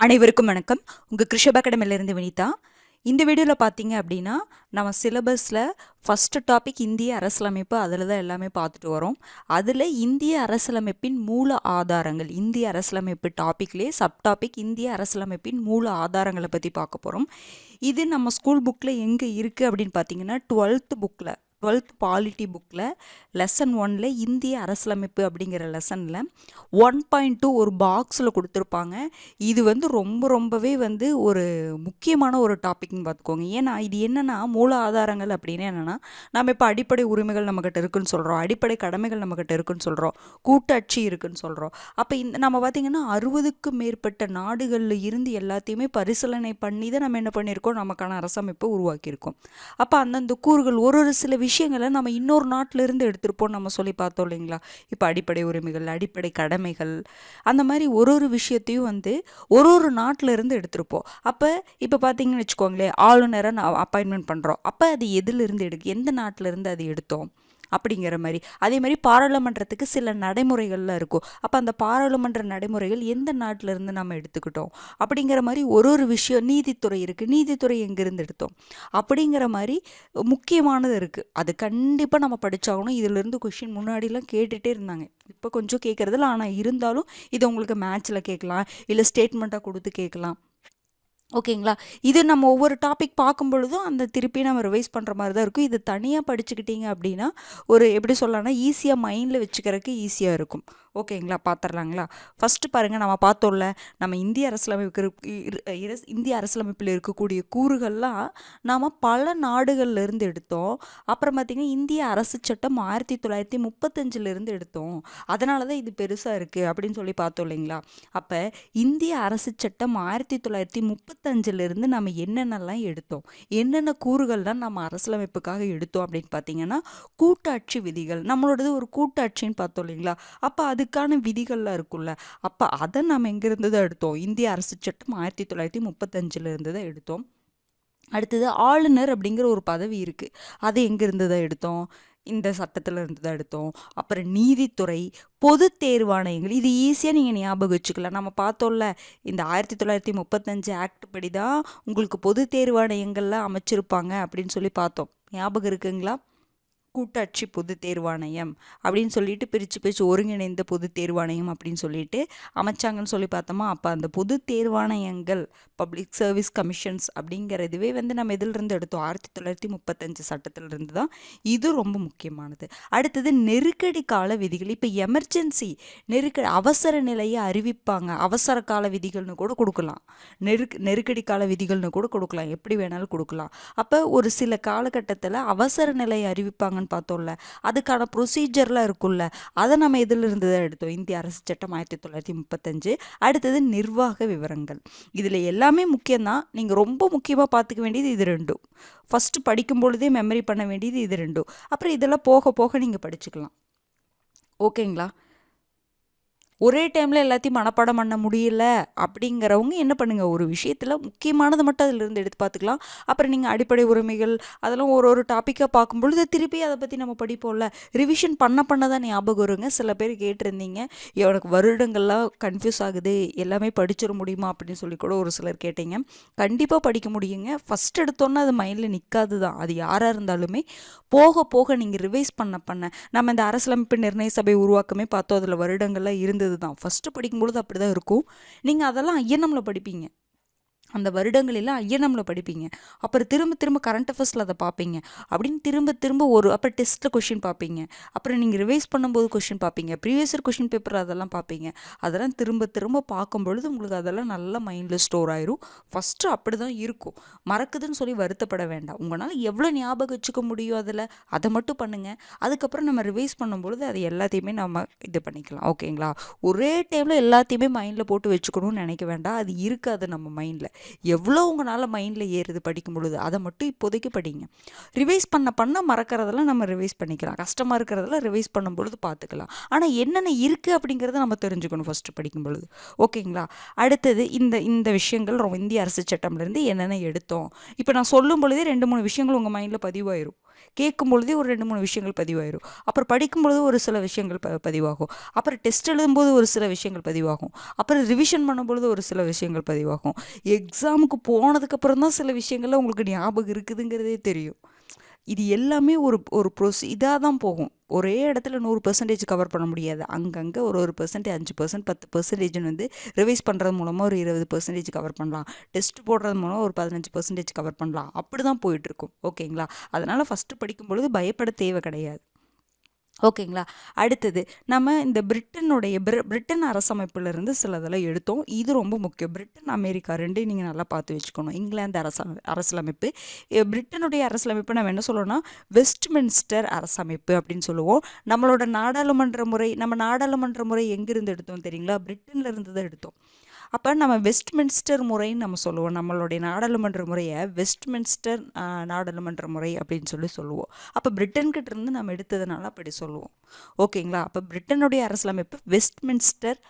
அனைவருக்கும் வணக்கம். உங்கள் கிருஷப் அகாடமிலேருந்து வினிதா. இந்த வீடியோவில் பார்த்தீங்க அப்படின்னா நம்ம சிலபஸில் ஃபஸ்ட்டு டாபிக் இந்திய அரசியலமைப்பு அதில் தான் எல்லாமே பார்த்துட்டு வரோம். அதில் இந்திய அரசியலமைப்பின் மூல ஆதாரங்கள் இந்திய அரசியலமைப்பு டாப்பிக்லேயே சப் டாபிக் இந்திய அரசியலமைப்பின் மூல ஆதாரங்களை பற்றி பார்க்க போகிறோம் இது நம்ம ஸ்கூல் புக்கில் எங்கே இருக்குது அப்படின்னு பார்த்தீங்கன்னா டுவெல்த்து புக்கில் டுவெல்த் பாலிட்டி புக்கில் லெசன் ஒனில் இந்திய அரசியலமைப்பு அப்படிங்கிற லெசனில் ஒன் பாயிண்ட் டூ ஒரு பாக்ஸில் கொடுத்துருப்பாங்க. இது வந்து ரொம்ப ரொம்பவே வந்து ஒரு முக்கியமான ஒரு டாபிக்னு பார்த்துக்கோங்க. ஏன்னா இது என்னென்னா மூல ஆதாரங்கள் அப்படின்னு என்னென்னா நம்ம இப்போ அடிப்படை உரிமைகள் நம்மக்கிட்ட இருக்குன்னு சொல்கிறோம் அடிப்படை கடமைகள் நம்மக்கிட்ட இருக்குன்னு சொல்கிறோம் கூட்டாட்சி இருக்குன்னு சொல்கிறோம் அப்போ இந்த நம்ம பார்த்திங்கன்னா அறுபதுக்கும் மேற்பட்ட நாடுகளில் இருந்து எல்லாத்தையுமே பரிசீலனை பண்ணி தான் நம்ம என்ன பண்ணியிருக்கோம்? நமக்கான அரசமைப்பை உருவாக்கியிருக்கோம். அப்போ அந்தந்த கூறுகள் ஒரு ஒரு சில விஷயம் விஷயங்களை நம்ம இன்னொரு நாட்டிலிருந்து எடுத்திருப்போம் நம்ம சொல்லி பார்த்தோம் இல்லைங்களா? இப்போ அடிப்படை உரிமைகள் அடிப்படை கடமைகள் அந்த மாதிரி ஒரு ஒரு விஷயத்தையும் வந்து ஒரு ஒரு நாட்டில் இருந்து எடுத்திருப்போம். அப்போ இப்போ பார்த்தீங்கன்னு வச்சுக்கோங்களேன் ஆளுநரை நான் அப்பாயின்மெண்ட் பண்ணுறோம் அப்போ அது எதுலேருந்து எடுக்கு எந்த நாட்டில் இருந்து அது எடுத்தோம்? அப்படிங்கிற மாதிரி. அதே மாதிரி பாராளுமன்றத்துக்கு சில நடைமுறைகள்லாம் இருக்கும். அப்போ அந்த பாராளுமன்ற நடைமுறைகள் எந்த நாட்டிலேருந்து நம்ம எடுத்துக்கிட்டோம்? அப்படிங்கிற மாதிரி ஒரு ஒரு விஷயம் நீதித்துறை இருக்குது நீதித்துறை எங்கேருந்து எடுத்தோம்? அப்படிங்கிற மாதிரி முக்கியமானது இருக்குது அது கண்டிப்பாக நம்ம படித்தாகணும் இதிலிருந்து கொஷின் முன்னாடிலாம் கேட்டுகிட்டே இருந்தாங்க. இப்போ கொஞ்சம் கேட்குறதில்ல ஆனால் இருந்தாலும் இதை உங்களுக்கு மேட்ச்சில் கேட்கலாம். இல்லை ஸ்டேட்மெண்ட்டாக கொடுத்து கேட்கலாம். ஓகேங்களா? இது நம்ம ஒவ்வொரு டாபிக் பார்க்கும் பொழுதும் அந்த திருப்பி நம்ம ரிவைஸ் பண்ணுற மாதிரி தான் இருக்கும். இது தனியாக படிச்சுக்கிட்டீங்க அப்படின்னா ஒரு எப்படி சொல்லலாம்னா ஈஸியாக மைண்டில் வச்சுக்கிறதுக்கு ஈஸியாக இருக்கும். ஓகேங்களா பார்த்துடலாங்களா ஃபஸ்ட்டு பாருங்கள் நம்ம பார்த்தோம்ல நம்ம இந்திய அரசியலமைப்பு இந்திய அரசியலமைப்பில் இருக்கக்கூடிய கூறுகள்லாம் நாம் பல நாடுகள்லேருந்து எடுத்தோம். அப்புறம் பார்த்திங்கன்னா இந்திய அரசு சட்டம் ஆயிரத்தி தொள்ளாயிரத்தி முப்பத்தஞ்சிலேருந்து எடுத்தோம். அதனால தான் இது பெருசாக இருக்குது அப்படின்னு சொல்லி பார்த்தோம் இல்லைங்களா? அப்போ இந்திய அரசு சட்டம் ஆயிரத்தி தொள்ளாயிரத்தி முப்பத்தஞ்சிலேருந்து நம்ம என்னென்னலாம் எடுத்தோம்? என்னென்ன கூறுகள்லாம் நம்ம அரசியலமைப்புக்காக எடுத்தோம் அப்படின்னு பார்த்தீங்கன்னா கூட்டாட்சி விதிகள். நம்மளோடது ஒரு கூட்டாட்சின்னு பார்த்தோம் இல்லைங்களா? அப்போ அது அதுக்கான விதிகள்லாம் இருக்குல்ல அப்போ அதை நம்ம எங்கேருந்து தான் எடுத்தோம்? இந்திய அரசு சட்டம் ஆயிரத்தி தொள்ளாயிரத்தி முப்பத்தஞ்சில் இருந்து தான் எடுத்தோம். அடுத்தது ஆளுநர் அப்படிங்கிற ஒரு பதவி இருக்குது அதை எங்கேருந்து தான் எடுத்தோம்? இந்த சட்டத்தில் இருந்து தான் எடுத்தோம். அப்புறம் நீதித்துறை பொது தேர்வாணையங்கள். இது ஈஸியாக நீங்கள் ஞாபகம் வச்சுக்கலாம். நம்ம பார்த்தோம்ல இந்த ஆயிரத்தி தொள்ளாயிரத்தி முப்பத்தஞ்சு ஆக்ட் படி தான் உங்களுக்கு பொது தேர்வாணையங்கள்லாம் அமைச்சிருப்பாங்க அப்படின்னு சொல்லி பார்த்தோம். ஞாபகம் இருக்குங்களா? கூட்டாட்சி பொது தேர்வாணையம் அப்படின்னு சொல்லிட்டு பிரித்து பிரித்து ஒருங்கிணைந்த பொது தேர்வாணையம் அப்படின்னு சொல்லிட்டு அமைச்சாங்கன்னு சொல்லி பார்த்தோமா? அப்போ அந்த பொது தேர்வாணையங்கள் பப்ளிக் சர்வீஸ் கமிஷன்ஸ் அப்படிங்கிறதுவே வந்து நம்ம இதிலிருந்து எடுத்தோம். ஆயிரத்தி தொள்ளாயிரத்தி முப்பத்தஞ்சு சட்டத்திலிருந்து தான் இது ரொம்ப முக்கியமானது. அடுத்தது நெருக்கடி கால விதிகள். இப்போ எமர்ஜென்சி நெருக்கடி அவசர நிலையை அறிவிப்பாங்க. அவசர கால விதிகள்னு கூட கொடுக்கலாம். நெருக் நெருக்கடி கால விதிகள்னு கூட கொடுக்கலாம். எப்படி வேணாலும் கொடுக்கலாம். அப்போ ஒரு சில காலகட்டத்தில் அவசர நிலையை அறிவிப்பாங்க பண்ணுறாங்கன்னு பார்த்தோம்ல அதுக்கான ப்ரொசீஜர்லாம் இருக்குல்ல அதை நம்ம இதிலிருந்து தான் எடுத்தோம்? இந்திய அரசு சட்டம் ஆயிரத்தி தொள்ளாயிரத்தி முப்பத்தஞ்சு அடுத்தது நிர்வாக விவரங்கள். இதில் எல்லாமே முக்கியம்தான். நீங்கள் ரொம்ப முக்கியமாக பார்த்துக்க வேண்டியது இது ரெண்டும். ஃபஸ்ட்டு படிக்கும் பொழுதே மெமரி பண்ண வேண்டியது இது ரெண்டும். அப்புறம் இதெல்லாம் போக போக நீங்கள் படிச்சுக்கலாம். ஓகேங்களா? ஒரே டைமில் எல்லாத்தையும் மனப்பாடம் பண்ண முடியல அப்படிங்கிறவங்க என்ன பண்ணுங்கள் ஒரு விஷயத்தில் முக்கியமானது மட்டும் அதிலிருந்து எடுத்து பார்த்துக்கலாம். அப்புறம் நீங்கள் அடிப்படை உரிமைகள் அதெல்லாம் ஒரு ஒரு டாப்பிக்காக பார்க்கும்பொழுது திருப்பி அதை பற்றி நம்ம படிப்போம்ல. ரிவிஷன் பண்ண பண்ண தான் ஞாபகம் வருங்க. சில பேர் கேட்டிருந்தீங்க எனக்கு வருடங்கள்லாம் கன்ஃபியூஸ் ஆகுது எல்லாமே படிச்சிட முடியுமா அப்படின்னு சொல்லி கூட ஒரு சிலர் கேட்டீங்க. கண்டிப்பாக படிக்க முடியுங்க. ஃபஸ்ட் எடுத்தோன்னே அது மைண்டில் நிற்காது தான் அது யாராக இருந்தாலுமே போக போக நீங்கள் ரிவைஸ் பண்ண பண்ண நம்ம இந்த அரசியலமைப்பு நிர்ணய சபை உருவாக்கமே பார்த்தோம். அதில் வருடங்கள்லாம் இருந்தது. தான் ஃபஸ்ட்டு படிக்கும்பொழுது அப்படி தான் இருக்கும். நீங்கள் அதெல்லாம் ஐயனமில் படிப்பீங்க. அந்த வருடங்களெல்லாம் ஐஎன்எம்ல படிப்பீங்க. அப்புறம் திரும்ப திரும்ப கரண்ட் அஃபேர்ஸில் அதை பார்ப்பீங்க அப்படின்னு திரும்ப திரும்ப ஒரு அப்புறம் டெஸ்ட்டில் கொஷின் பார்ப்பீங்க அப்புறம் நீங்கள் ரிவைஸ் பண்ணும்போது கொஷின் பார்ப்பீங்க ப்ரீவியஸ் இயர் கொஷின் பேப்பர் அதெல்லாம் பார்ப்பீங்க அதெல்லாம் திரும்ப திரும்ப பார்க்கும் பொழுது உங்களுக்கு அதெல்லாம் நல்லா மைண்டில் ஸ்டோர் ஆயிரும். ஃபஸ்ட்டு அப்படி தான் இருக்கும். மறக்குதுன்னு சொல்லி வருத்தப்பட வேண்டாம். உங்களால் எவ்வளோ ஞாபகம் வச்சுக்க முடியும் அதில்? அதை மட்டும் பண்ணுங்கள் அதுக்கப்புறம் நம்ம ரிவைஸ் பண்ணும்பொழுது அது எல்லாத்தையுமே நம்ம இது பண்ணிக்கலாம். ஓகேங்களா ஒரே டைமில் எல்லாத்தையுமே மைண்டில் போட்டு வச்சுக்கணும்னு நினைக்க வேண்டாம். அது இருக்காது நம்ம மைண்டில் எவ்வளோ உங்களால் மைண்டில் ஏறுது படிக்கும் பொழுது? அதை மட்டும் இப்போதைக்கு படிங்க. ரிவைஸ் பண்ண பண்ண மறக்கிறதெல்லாம் நம்ம ரிவைஸ் பண்ணிக்கலாம். கஷ்டமாக இருக்கிறதெல்லாம் ரிவைஸ் பண்ணும் பொழுது பார்த்துக்கலாம் ஆனால் என்னென்ன இருக்குது அப்படிங்கிறத நம்ம தெரிஞ்சுக்கணும் ஃபஸ்ட்டு படிக்கும் பொழுது. ஓகேங்களா அடுத்தது இந்த இந்த விஷயங்கள் ரொம்ப இந்திய அரசு சட்டம்லேருந்து என்னென்ன எடுத்தோம்? இப்போ நான் சொல்லும் பொழுதே ரெண்டு மூணு விஷயங்கள் உங்கள் மைண்டில் பதிவாயிரும். கேட்கும் பொழுதே ஒரு ரெண்டு மூணு விஷயங்கள் பதிவாயிரும். அப்புறம் படிக்கும் பொழுது ஒரு சில விஷயங்கள் ப பதிவாகும். அப்புறம் டெஸ்ட் எழுதும்போது ஒரு சில விஷயங்கள் பதிவாகும். அப்புறம் ரிவிஷன் பண்ணும் பொழுது ஒரு சில விஷயங்கள் பதிவாகும். எக்ஸாமுக்கு போனதுக்கப்புறம் தான் சில விஷயங்கள்லாம் உங்களுக்கு ஞாபகம் இருக்குதுங்கிறதே தெரியும். இது எல்லாமே ஒரு ஒரு ப்ரொஸ் இதாக தான் போகும். ஒரே இடத்துல நூறு பர்சன்டேஜ் கவர் பண்ண முடியாது. அங்கங்கே ஒரு ஒரு பர்சன்டேஜ் அஞ்சு பர்சன்ட் பத்து பர்சன்டேஜ்னு வந்து ரிவைஸ் பண்ணுறது மூலமாக ஒரு இருபது பர்சன்டேஜ் கவர் பண்ணலாம். டெஸ்ட் போடுறது மூலம் ஒரு பதினஞ்சு பர்சன்டேஜ் கவர் பண்ணலாம். அப்படி தான் போயிட்டுருக்கும் ஓகேங்களா? அதனால் ஃபஸ்ட்டு படிக்கும் பொழுது பயப்பட தேவை கிடையாது. ஓகேங்களா? அடுத்தது நம்ம இந்த பிரிட்டனுடைய பிரி பிரிட்டன் அரசமைப்பிலிருந்து சிலதெல்லாம் எடுத்தோம். இது ரொம்ப முக்கியம். பிரிட்டன் அமெரிக்கா ரெண்டையும் நீங்கள் நல்லா பார்த்து வச்சுக்கணும். இங்கிலாந்து அரச அரசியலமைப்பு பிரிட்டனுடைய அரசியலமைப்பு நம்ம என்ன சொல்லுவோம்னா வெஸ்ட்மின்ஸ்டர் அரசமைப்பு அப்படின்னு சொல்லுவோம். நம்மளோட நாடாளுமன்ற முறை நம்ம நாடாளுமன்ற முறை எங்கிருந்து எடுத்தோம் தெரியுங்களா? பிரிட்டனில் இருந்து தான் எடுத்தோம். அப்போ நம்ம வெஸ்ட்மின்ஸ்டர் முறைன்னு நம்ம சொல்லுவோம். நம்மளுடைய நாடாளுமன்ற முறையை வெஸ்ட்மின்ஸ்டர் நாடாளுமன்ற முறை அப்படின்னு சொல்லி சொல்லுவோம். அப்போ பிரிட்டன்கிட்ட இருந்து நம்ம எடுத்ததுனால அப்படி சொல்லுவோம். ஓகேங்களா? அப்போ பிரிட்டனுடைய அரசியலமைப்பு வெஸ்ட்மின்ஸ்டர்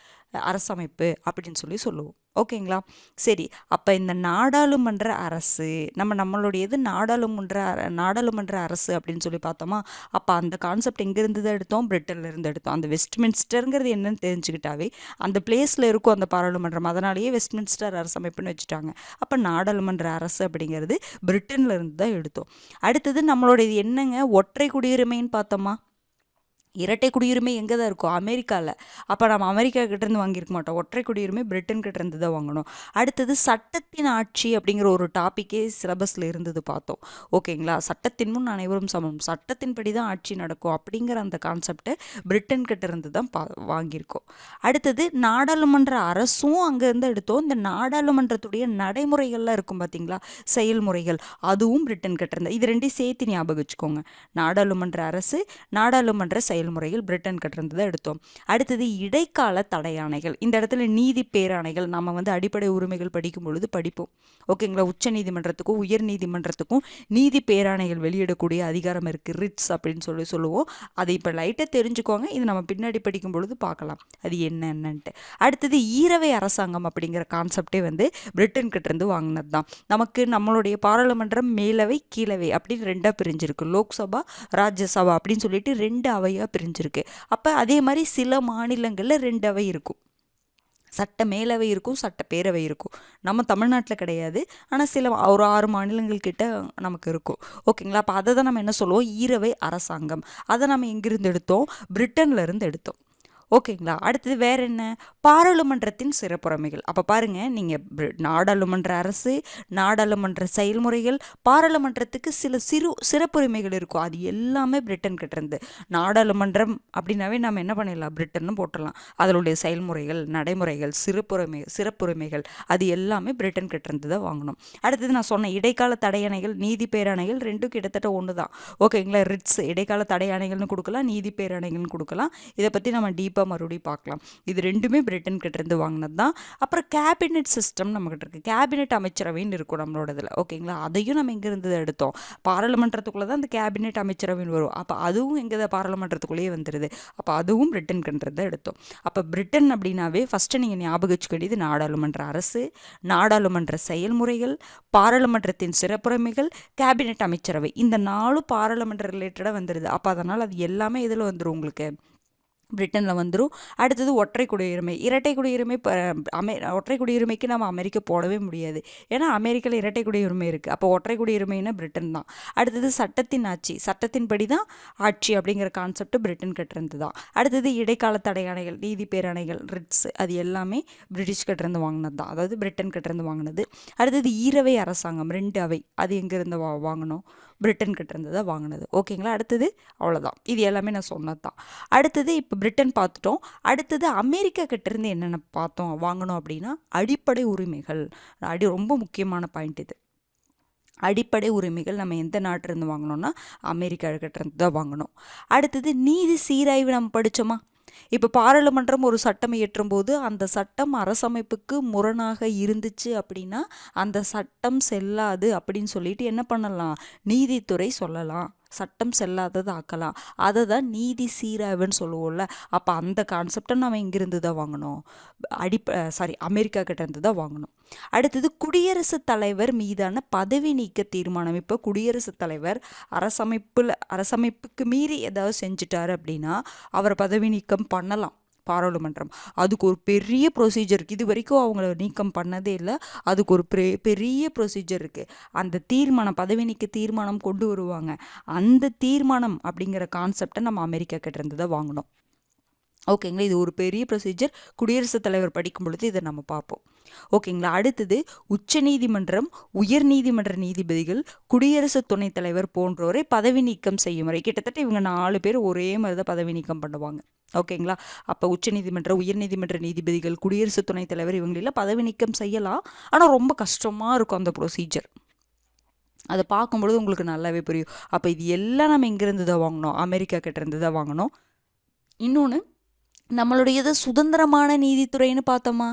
அரசமைப்பு அப்படின்னு சொல்லி சொல்லுவோம். ஓகேங்களா? சரி அப்போ இந்த நாடாளுமன்ற அரசு நம்ம நம்மளுடையது நாடாளுமன்ற அர- நாடாளுமன்ற அரசு அப்படின்னு சொல்லி பார்த்தோமா? அப்போ அந்த கான்செப்ட் எங்கேருந்து தான் எடுத்தோம்? பிரிட்டனில் இருந்து எடுத்தோம். அந்த வெஸ்ட்மின்ஸ்டருங்கிறது என்னன்னு தெரிஞ்சுக்கிட்டாவே அந்த பிளேஸில் இருக்கும் அந்த பாராளுமன்றம். அதனாலேயே வெஸ்ட்மின்ஸ்டர் அரசமைப்புன்னு வச்சுட்டாங்க. அப்போ நாடாளுமன்ற அரசு அப்படிங்கிறது பிரிட்டனில் இருந்து தான் எடுத்தோம். அடுத்தது நம்மளுடைய என்னங்க? ஒற்றை குடியுரிமைன்னு பார்த்தோமா? இரட்டை குடியுரிமை எங்கே தான் இருக்கும் அமெரிக்காவில் அப்போ நம்ம அமெரிக்கா கிட்டேருந்து வாங்கியிருக்க மாட்டோம். ஒற்றை குடியுரிமை பிரிட்டன் கிட்டேருந்து தான் வாங்கணும். அடுத்தது சட்டத்தின் ஆட்சி அப்படிங்கிற ஒரு டாப்பிக்கே சிலபஸில் இருந்தது பார்த்தோம். ஓகேங்களா? சட்டத்தின் முன் அனைவரும் சமம். சட்டத்தின்படி தான் ஆட்சி நடக்கும் அப்படிங்கிற அந்த கான்செப்டை பிரிட்டன் கிட்டேருந்து தான் பா வாங்கியிருக்கோம். அடுத்தது நாடாளுமன்ற அரசும் அங்கேருந்து எடுத்தோம். இந்த நாடாளுமன்றத்துடைய நடைமுறைகள்லாம் இருக்கும் பார்த்தீங்களா? செயல்முறைகள். அதுவும் பிரிட்டன் கிட்டேருந்து. இது ரெண்டையும் சேர்த்து ஞாபகம் வச்சுக்கோங்க. நாடாளுமன்ற அரசு நாடாளுமன்ற செயல்முறையில் பிரிட்டன் கிட்ட தான் எடுத்தோம். அடுத்தது இடைக்கால தடையாணைகள். இந்த இடத்துல நீதி பேராணைகள். நம்ம வந்து அடிப்படை உரிமைகள் படிக்கும் பொழுது படிப்போம். ஓகேங்களா உச்ச நீதிமன்றத்துக்கும் உயர் நீதிமன்றத்துக்கும் நீதி பேராணைகள் வெளியிடக்கூடிய அதிகாரம் இருக்குது ரிட்ஸ் அப்படின்னு சொல்லி சொல்லுவோம். அதை இப்போ லைட்டாக தெரிஞ்சுக்கோங்க. இது நம்ம பின்னாடி படிக்கும் பொழுது பார்க்கலாம். அது என்னென்னன்ட்டு அடுத்தது ஈரவை அரசாங்கம் அப்படிங்கிற கான்செப்டே வந்து பிரிட்டன் கிட்டேருந்து வாங்கினது தான் நமக்கு நம்மளுடைய பாராளுமன்றம் மேலவை கீழவை அப்படின்னு ரெண்டாக பிரிஞ்சிருக்கு. லோக்சபா ராஜ்யசபா அப்படின்னு சொல்லிட்டு ரெண்டு அவையாக பிரிஞ்சிருக்கு. அப்போ அதே மாதிரி சில மாநிலங்களில் ரெண்டு அவை இருக்கும். சட்ட மேலவை இருக்கும் சட்ட பேரவை இருக்கும். நம்ம தமிழ்நாட்டில் கிடையாது. ஆனால் சில ஒரு ஆறு மாநிலங்கள் கிட்ட நமக்கு இருக்கும். ஓகேங்களா? அப்போ அதை தான் நம்ம என்ன சொல்லுவோம்? ஈரவை அரசாங்கம். அதை நம்ம எங்கிருந்து எடுத்தோம்? பிரிட்டன்ல இருந்து எடுத்தோம். ஓகேங்களா? அடுத்தது வேற என்ன? பாராளுமன்றத்தின் சிறப்புரிமைகள். அப்போ பாருங்க நீங்கள் நாடாளுமன்ற அரசு நாடாளுமன்ற செயல்முறைகள் பாராளுமன்றத்துக்கு சில சிறு சிறப்புரிமைகள் இருக்கும். அது எல்லாமே பிரிட்டன் கிட்டிருந்து நாடாளுமன்றம் அப்படின்னாவே நம்ம என்ன பண்ணிடலாம்? பிரிட்டன்னு போட்டுடலாம். அதனுடைய செயல்முறைகள் நடைமுறைகள் சிறப்புரிமை சிறப்புரிமைகள் அது எல்லாமே பிரிட்டன் கிட்டேருந்து தான் வாங்கணும். அடுத்தது நான் சொன்ன இடைக்கால தடையணைகள் நீதி பேராணைகள் ரெண்டும் கிட்டத்தட்ட ஒன்று தான் ஓகேங்களா? ரிட்ஸ் இடைக்கால தடையாணைகள்னு கொடுக்கலாம் நீதி பேரணைகள்னு கொடுக்கலாம். இதை பற்றி நம்ம டீப்பாக மறுபடியும் பார்க்கலாம். இது ரெண்டுமே பிரிட்டன் கிட்டேருந்து வாங்கினது தான். அப்புறம் கேபினெட் சிஸ்டம் நம்மகிட்ட இருக்குது கேபினெட் அமைச்சரவைன்னு இருக்கும் நம்மளோட இதில் ஓகேங்களா அதையும் நம்ம இங்கேருந்து எடுத்தோம். பாராளுமன்றத்துக்குள்ளே தான் அந்த கேபினெட் அமைச்சரவைன்னு வரும். அப்போ அதுவும் எங்கே பாராளுமன்றத்துக்குள்ளேயே வந்துடுது அப்போ அதுவும் பிரிட்டன் கிட்ட எடுத்தோம். அப்போ பிரிட்டன் அப்படின்னாவே ஃபஸ்ட்டு நீங்கள் ஞாபகம் வச்சுக்க வேண்டியது நாடாளுமன்ற அரசு நாடாளுமன்ற செயல்முறைகள் பாராளுமன்றத்தின் சிறப்புரிமைகள் கேபினெட் அமைச்சரவை. இந்த நாலும் பாராளுமன்ற ரிலேட்டடாக வந்துடுது அப்போ அதனால் அது எல்லாமே இதில் வந்துடும் உங்களுக்கு? பிரிட்டனில் வந்துடும் அடுத்தது ஒற்றை குடியுரிமை. இரட்டை குடியுரிமை இப்போ அமெ ஒற்றை குடியுரிமைக்கு நம்ம அமெரிக்கா போடவே முடியாது. ஏன்னா அமெரிக்காவில் இரட்டை குடியுரிமை இருக்குது அப்போ ஒற்றை குடியுரிமைன்னா பிரிட்டன் தான். அடுத்தது சட்டத்தின் ஆட்சி. சட்டத்தின்படி தான் ஆட்சி அப்படிங்கிற கான்செப்ட் பிரிட்டன் கிட்டேருந்து தான் அடுத்தது இடைக்கால தடையாணைகள் நீதி பேரணைகள் ரிட்ஸ் அது எல்லாமே பிரிட்டிஷ் கிட்டேருந்து வாங்கினது தான். அதாவது பிரிட்டன் கிட்டேருந்து வாங்கினது. அடுத்தது ஈரவை அரசாங்கம் ரெண்டு அவை. அது எங்கேருந்து வா வாங்கினோம்? பிரிட்டன் கிட்டேருந்து தான் வாங்கினது. ஓகேங்களா அடுத்தது அவ்வளோதான் இது எல்லாமே நான் சொன்னது தான் அடுத்தது இப்போ பிரிட்டன் பார்த்துட்டோம். அடுத்தது அமெரிக்கா கிட்டேருந்து என்னென்ன பார்த்தோம் வாங்கணும் அப்படின்னா அடிப்படை உரிமைகள். அடி ரொம்ப முக்கியமான பாயிண்ட் இது. அடிப்படை உரிமைகள் நம்ம எந்த நாட்டிலேருந்து வாங்கினோம்னா அமெரிக்கா கிட்டேருந்து தான் வாங்கணும் அடுத்தது நீதி சீராய்வு நம்ம படித்தோமா இப்போ பாராளுமன்றம் ஒரு சட்டம் இயற்றும் போது அந்த சட்டம் அரசமைப்புக்கு முரணாக இருந்துச்சு அப்படின்னா அந்த சட்டம் செல்லாது அப்படின்னு சொல்லிட்டு என்ன பண்ணலாம்? நீதித்துறை சொல்லலாம். சட்டம் செல்லாதது ஆக்கலாம் அதை தான் நீதி சீராய்வுன்னு சொல்லுவோம்ல. அப்போ அந்த கான்செப்டை நம்ம இங்கிருந்து தான் வாங்கணும் அடிப்ப சாரி அமெரிக்கா கிட்டேருந்து தான் வாங்கணும். அடுத்தது குடியரசுத் தலைவர் மீதான பதவி நீக்க தீர்மானம். இப்போ குடியரசுத் தலைவர் அரசமைப்பில் அரசமைப்புக்கு மீறி ஏதாவது செஞ்சிட்டாரு அப்படின்னா அவரை பதவி நீக்கம் பண்ணலாம். பாராளுமன்றம். அதுக்கு ஒரு பெரிய ப்ரொசீஜர் இருக்குது இது வரைக்கும் அவங்கள நீக்கம் பண்ணதே இல்லை. அதுக்கு ஒரு பெ பெரிய ப்ரொசீஜர் இருக்குது அந்த தீர்மானம் பதவி நீக்க தீர்மானம் கொண்டு வருவாங்க. அந்த தீர்மானம் அப்படிங்கிற கான்செப்டை நம்ம அமெரிக்கா கிட்டேருந்து தான் வாங்கினோம் ஓகேங்களா? இது ஒரு பெரிய ப்ரொசீஜர் குடியரசுத் தலைவர் படிக்கும் பொழுது இதை நம்ம பார்ப்போம். ஓகேங்களா? அடுத்தது உச்ச நீதிமன்றம் உயர் நீதிமன்ற நீதிபதிகள் குடியரசு துணைத் தலைவர் போன்றோரை பதவி நீக்கம் செய்யும் முறை. கிட்டத்தட்ட இவங்க நாலு பேர் ஒரே மாதிரி தான் பதவி நீக்கம் பண்ணுவாங்க. ஓகேங்களா? அப்போ உச்ச நீதிமன்ற உயர் நீதிமன்ற நீதிபதிகள் குடியரசு துணைத் தலைவர் இவங்களெல்லாம் பதவி நீக்கம் செய்யலாம். ஆனால் ரொம்ப கஷ்டமாக இருக்கும் அந்த ப்ரொசீஜர் அதை பார்க்கும்பொழுது உங்களுக்கு நல்லாவே புரியும். அப்போ இது எல்லாம் நம்ம எங்கேருந்து தான் வாங்கினோம்? அமெரிக்கா கிட்டேருந்து தான் வாங்கினோம். இன்னொன்று நம்மளுடையது சுதந்திரமான நீதித்துறைன்னு பார்த்தோமா?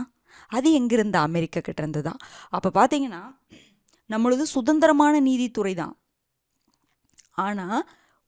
அது எங்கிருந்து அமெரிக்கா கிட்டேருந்து தான் அப்போ பார்த்தீங்கன்னா நம்மளது சுதந்திரமான நீதித்துறை தான் ஆனால்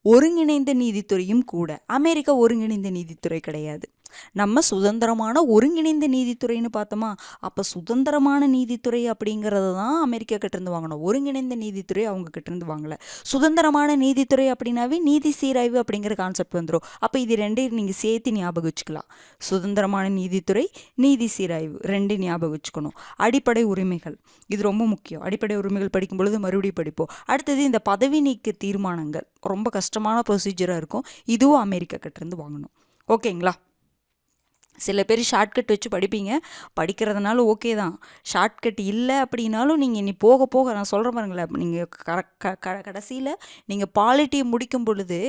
ஒருங்கிணைந்த நீதித்துறையும் கூட. அமெரிக்கா ஒருங்கிணைந்த நீதித்துறை கிடையாது. நம்ம சுதந்திரமான ஒருங்கிணைந்த நீதித்துறைன்னு பார்த்தோமா அப்போ சுதந்திரமான நீதித்துறை அப்படிங்கிறது தான் அமெரிக்கா கிட்டேருந்து வாங்கணும். ஒருங்கிணைந்த நீதித்துறை அவங்க கிட்டேருந்து வாங்கலை. சுதந்திரமான நீதித்துறை அப்படின்னாவே நீதி சீராய்வு அப்படிங்கிற கான்செப்ட் வந்துடும் அப்போ இது ரெண்டையும் நீங்கள் சேர்த்து ஞாபகம் வச்சுக்கலாம். சுதந்திரமான நீதித்துறை நீதி சீராய்வு ரெண்டு ஞாபகம் வச்சுக்கணும். அடிப்படை உரிமைகள் இது ரொம்ப முக்கியம். அடிப்படை உரிமைகள் படிக்கும் பொழுது மறுபடியும் படிப்போம். அடுத்தது இந்த பதவி நீக்க தீர்மானங்கள். ரொம்ப கஷ்டமான ப்ரொசீஜராக இருக்கும். இதுவும் அமெரிக்கா கிட்டேருந்து வாங்கணும். ஓகேங்களா? சில பேர் ஷார்ட்கட் வச்சு படிப்பீங்க. படிக்கிறதுனால ஓகே தான். ஷார்ட்கட் இல்லை அப்படின்னாலும் நீங்கள் இனி போக போக நான் சொல்கிற பாருங்களேன் நீங்கள் க கடைசியில் நீங்கள் பாலிட்டியை முடிக்கும் பொழுது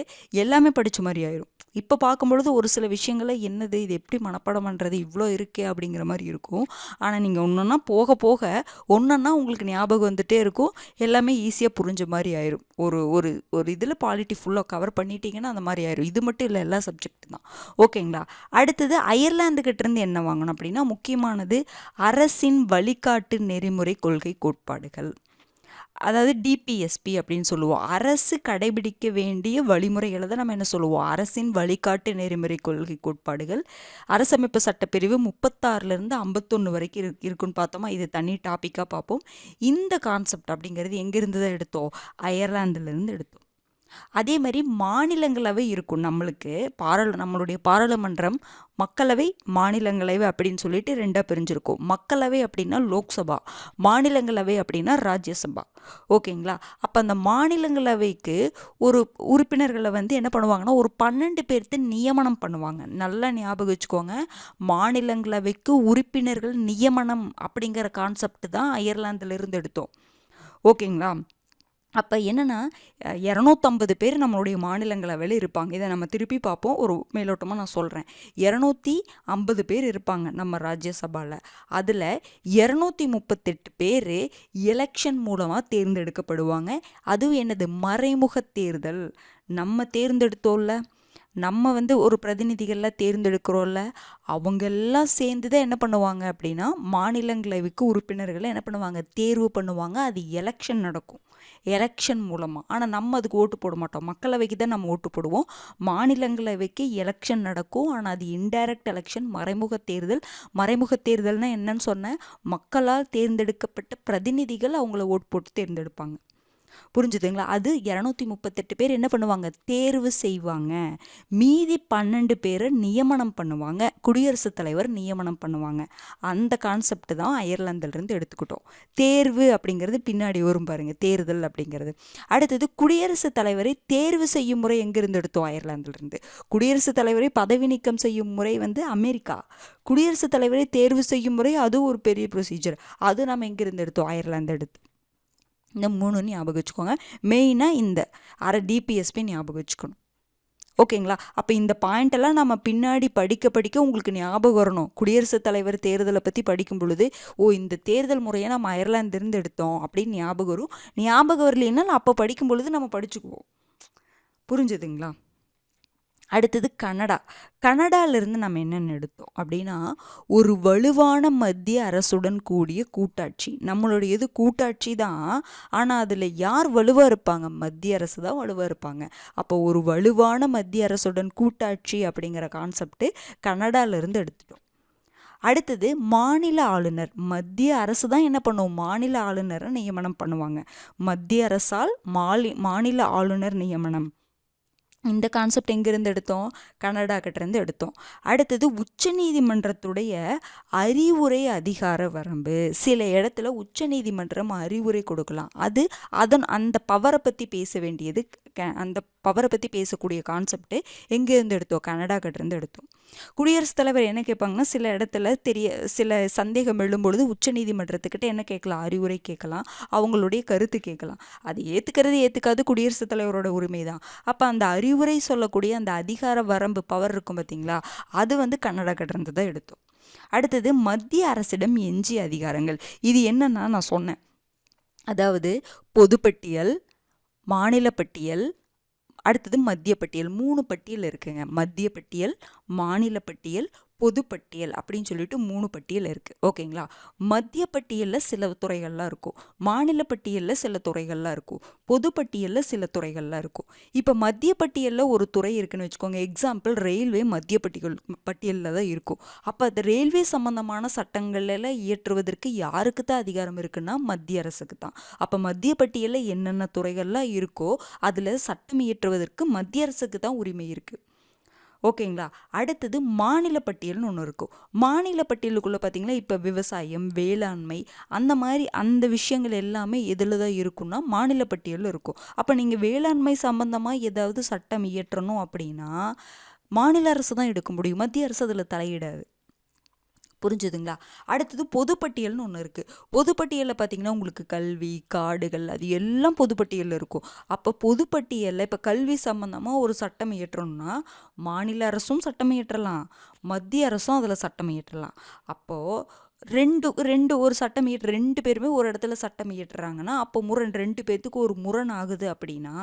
எல்லாமே படித்த மாதிரி ஆயிரும். இப்போ பார்க்கும்பொழுது ஒரு சில விஷயங்களை என்னது இது எப்படி மனப்பாடம் பண்ணுறது இவ்வளோ இருக்கே அப்படிங்கிற மாதிரி இருக்கும். ஆனால் நீங்கள் ஒன்றுன்னா போக போக ஒன்றுன்னா உங்களுக்கு ஞாபகம் வந்துகிட்டே இருக்கும். எல்லாமே ஈஸியாக புரிஞ்ச மாதிரி ஆயிரும். ஒரு ஒரு ஒரு இதில் பாலிட்டி ஃபுல்லாக கவர் பண்ணிட்டீங்கன்னா அந்த மாதிரி ஆயிரும். இது மட்டும் இல்லை எல்லா சப்ஜெக்ட் தான். ஓகேங்களா அடுத்தது அயர்லாந்து கிட்டேருந்து என்ன வாங்கணும் அப்படின்னா முக்கியமானது அரசின் வழிகாட்டு நெறிமுறை கொள்கை கோட்பாடுகள். அதாவது டிபிஎஸ்பி அப்படின்னு சொல்லுவோம். அரசு கடைபிடிக்க வேண்டிய வழிமுறைகளை தான் நம்ம என்ன சொல்லுவோம்? அரசின் வழிகாட்டு நெறிமுறை கொள்கை கோட்பாடுகள். அரசமைப்பு சட்டப்பிரிவு முப்பத்தாறுலேருந்து ஐம்பத்தொன்று வரைக்கும் இரு இருக்குன்னு பார்த்தோமா? இது தனி டாப்பிக்காக பார்ப்போம். இந்த கான்செப்ட் அப்படிங்கிறது எங்கேருந்து தான் எடுத்தோம் அயர்லாந்துலேருந்து எடுத்தோம். அதே மாதிரி மாநிலங்களவை இருக்கும் நம்மளுக்கு. பாராளு நம்மளுடைய பாராளுமன்றம் மக்களவை மாநிலங்களவை அப்படின்னு சொல்லிட்டு ரெண்டாக பிரிஞ்சிருக்கும். மக்களவை அப்படின்னா லோக்சபா மாநிலங்களவை அப்படின்னா ராஜ்யசபா. ஓகேங்களா? அப்போ அந்த மாநிலங்களவைக்கு ஒரு உறுப்பினர்களை வந்து என்ன பண்ணுவாங்கன்னா ஒரு பன்னெண்டு பேர்த்து நியமனம் பண்ணுவாங்க. நல்லா ஞாபகம் வச்சுக்கோங்க. மாநிலங்களவைக்கு உறுப்பினர்கள் நியமனம் அப்படிங்கிற கான்செப்ட் தான் அயர்லாந்துலேருந்து எடுத்தோம். ஓகேங்களா? அப்போ என்னென்னா இரநூத்தம்பது பேர் நம்மளுடைய மாநிலங்களவையில் இருப்பாங்க. இதை நம்ம திருப்பி பார்ப்போம். ஒரு மேலோட்டமாக நான் சொல்கிறேன் இரநூத்தி ஐம்பது பேர் இருப்பாங்க நம்ம ராஜ்யசபாவில் அதில் இரநூத்தி முப்பத்தெட்டு பேர் எலெக்ஷன் மூலமாக தேர்ந்தெடுக்கப்படுவாங்க. அதுவும் என்னது? மறைமுக தேர்தல். நம்ம தேர்ந்தெடுத்தோம்ல. நம்ம வந்து ஒரு பிரதிநிதிகளில் தேர்ந்தெடுக்கிறோம்ல அவங்கெல்லாம் சேர்ந்து தான் என்ன பண்ணுவாங்க அப்படின்னா மாநிலங்களவைக்கு உறுப்பினர்களை என்ன பண்ணுவாங்க? தேர்வு பண்ணுவாங்க. அது எலெக்ஷன் நடக்கும். எலெக்ஷன் மூலமாக ஆனால் நம்ம அதுக்கு ஓட்டு போட மாட்டோம். மக்களவைக்கு தான் நம்ம ஓட்டு போடுவோம். மாநிலங்களவைக்கு எலெக்ஷன் நடக்கும். ஆனால் அது இன்டைரக்ட் எலெக்ஷன் மறைமுக தேர்தல். மறைமுக தேர்தல்னால் என்னன்னு சொன்னேன். மக்களால் தேர்ந்தெடுக்கப்பட்ட பிரதிநிதிகள் அவங்கள ஓட்டு போட்டு தேர்ந்தெடுப்பாங்க. புரிஞ்சுதுங்களா? அது இரநூத்தி முப்பத்தெட்டு பேர் என்ன பண்ணுவாங்க? தேர்வு செய்வாங்க. மீதி பன்னெண்டு பேரை நியமனம் பண்ணுவாங்க. குடியரசுத் தலைவர் நியமனம் பண்ணுவாங்க. அந்த கான்செப்ட் தான் அயர்லாந்துலேருந்து எடுத்துக்கிட்டோம். தேர்வு அப்படிங்கிறது பின்னாடி வரும் பாருங்க. தேர்தல் அப்படிங்கிறது. அடுத்தது குடியரசுத் தலைவரை தேர்வு செய்யும் முறை எங்கிருந்து எடுத்தோம்? அயர்லாந்துலேருந்து. குடியரசுத் தலைவரை பதவி நீக்கம் செய்யும் முறை வந்து அமெரிக்கா. குடியரசுத் தலைவரை தேர்வு செய்யும் முறை அது ஒரு பெரிய ப்ரொசீஜர் அது நம்ம எங்கிருந்து எடுத்தோம்? அயர்லாந்து எடுத்து. இந்த மூணு ஞாபகம் வச்சுக்கோங்க. மெயினாக இந்த அரை டிபிஎஸ்பி ஞாபகம் வச்சுக்கணும். ஓகேங்களா? அப்போ இந்த பாயிண்ட்டெல்லாம் நம்ம பின்னாடி படிக்க படிக்க உங்களுக்கு ஞாபகம் வரணும். குடியரசுத் தலைவர் தேர்தலை பற்றி படிக்கும் பொழுது ஓ இந்த தேர்தல் முறையை நம்ம அயர்லாந்திருந்து எடுத்தோம் அப்படின்னு ஞாபகம் வரும். ஞாபகம் வரலைன்னா அப்போ படிக்கும் பொழுது நம்ம படிச்சுக்குவோம். புரிஞ்சுதுங்களா? அடுத்தது கனடா. கனடாலிருந்து நம்ம என்னென்ன எடுத்தோம்? அப்படின்னா ஒரு வலுவான மத்திய அரசுடன் கூடிய கூட்டாட்சி. நம்மளுடையது கூட்டாட்சி தான். ஆனால் அதில் யார் வலுவாக இருப்பாங்க? மத்திய அரசு தான் வலுவாக இருப்பாங்க. அப்போ ஒரு வலுவான மத்திய அரசுடன் கூட்டாட்சி அப்படிங்கிற கான்செப்ட் கனடாலிருந்து எடுத்துட்டோம். அடுத்தது மாநில ஆளுநர். மத்திய அரசு தான் என்ன பண்ணும்? மாநில ஆளுநரை நியமனம் பண்ணுவாங்க. மத்திய அரசால் மாலி மாநில ஆளுநர் நியமனம். இந்த கான்செப்ட் எங்கேருந்து எடுத்தோம்? கனடா கிட்டேருந்து எடுத்தோம். அடுத்தது உச்சநீதிமன்றத்துடைய அறிவுரை அதிகார வரம்பு. சில இடத்துல உச்சநீதிமன்றம் அறிவுரை கொடுக்கலாம். அது அதன் அந்த பவரை பற்றி பேச வேண்டியது அந்த பவரை பற்றி பேசக்கூடிய கான்செப்ட்டு எங்கேருந்து எடுத்தோம்? கனடா கிட்டேருந்து எடுத்தோம். குடியரசுத் தலைவர் என்ன கேட்பாங்கன்னா சில இடத்துல தெரிய சில சந்தேகம் எழும்பொழுது உச்சநீதிமன்றத்துக்கிட்ட என்ன கேட்கலாம்? அறிவுரை கேட்கலாம். அவங்களுடைய கருத்து கேட்கலாம். அது ஏற்றுக்கிறது ஏற்றுக்காது குடியரசுத் தலைவரோட உரிமை தான் அப்போ அந்த அறிவுரை சொல்லக்கூடிய அந்த அதிகார வரம்பு பவர் இருக்கும் பார்த்தீங்களா அது வந்து கன்னடா கிட்டேருந்து தான் எடுத்தோம். அடுத்தது மத்திய அரசிடம் எஞ்சிய அதிகாரங்கள். இது என்னன்னா நான் சொன்னேன். அதாவது பொதுப்பட்டியல் மாநில பட்டியல் அடுத்தது மத்திய பட்டியல். மூணு பட்டியல் இருக்குங்க. மத்திய பட்டியல் மாநில பட்டியல் பொதுப்பட்டியல் அப்படின்னு சொல்லிட்டு மூணு பட்டியல் இருக்குது ஓகேங்களா? மத்திய பட்டியலில் சில துறைகள்லாம் இருக்கும். மாநில பட்டியலில் சில துறைகள்லாம் இருக்கும். பொதுப்பட்டியலில் சில துறைகள்லாம் இருக்கும். இப்போ மத்திய பட்டியலில் ஒரு துறை இருக்குன்னு வச்சுக்கோங்க. எக்ஸாம்பிள் ரயில்வே மத்திய பட்டியல் பட்டியலில் தான் இருக்கும். அப்போ அது ரயில்வே சம்மந்தமான சட்டங்கள்ல இயற்றுவதற்கு யாருக்கு தான் அதிகாரம் இருக்குன்னா மத்திய அரசுக்கு தான். அப்போ மத்திய பட்டியலில் என்னென்ன துறைகள்லாம் இருக்கோ அதில் சட்டம் இயற்றுவதற்கு மத்திய அரசுக்கு தான் உரிமை இருக்குது ஓகேங்களா? அடுத்தது மாநில பட்டியல்னு ஒன்று இருக்கும் மாநில பட்டியலுக்குள்ளே பார்த்தீங்கன்னா இப்போ விவசாயம் வேளாண்மை அந்த மாதிரி அந்த விஷயங்கள் எல்லாமே எதில் தான் இருக்குன்னா மாநில பட்டியலில் இருக்கும். அப்போ நீங்கள் வேளாண்மை சம்மந்தமாக ஏதாவது சட்டம் இயற்றணும் அப்படின்னா மாநில அரசு தான் எடுக்க முடியும். மத்திய அரசு அதில் தலையிடாது. புரிஞ்சுதுங்களா? அடுத்தது பொதுப்பட்டியல்னு ஒன்று இருக்குது பொதுப்பட்டியலில் பார்த்தீங்கன்னா உங்களுக்கு கல்வி காடுகள் அது எல்லாம் பொதுப்பட்டியலில் இருக்கும். அப்போ பொதுப்பட்டியலில் இப்போ கல்வி சம்மந்தமாக ஒரு சட்டம் இயற்றணும்னா மாநில அரசும் சட்டம் இயற்றலாம். மத்திய அரசும் அதில் சட்டம் இயற்றலாம். அப்போது ரெண்டு ரெண்டு ஒரு சட்டம் இயற்ற ரெண்டு பேருமே ஒரு இடத்துல சட்டம் இயற்றுறாங்கன்னா அப்போ முரண் ரெண்டு பேர்த்துக்கு ஒரு முரண் ஆகுது அப்படின்னா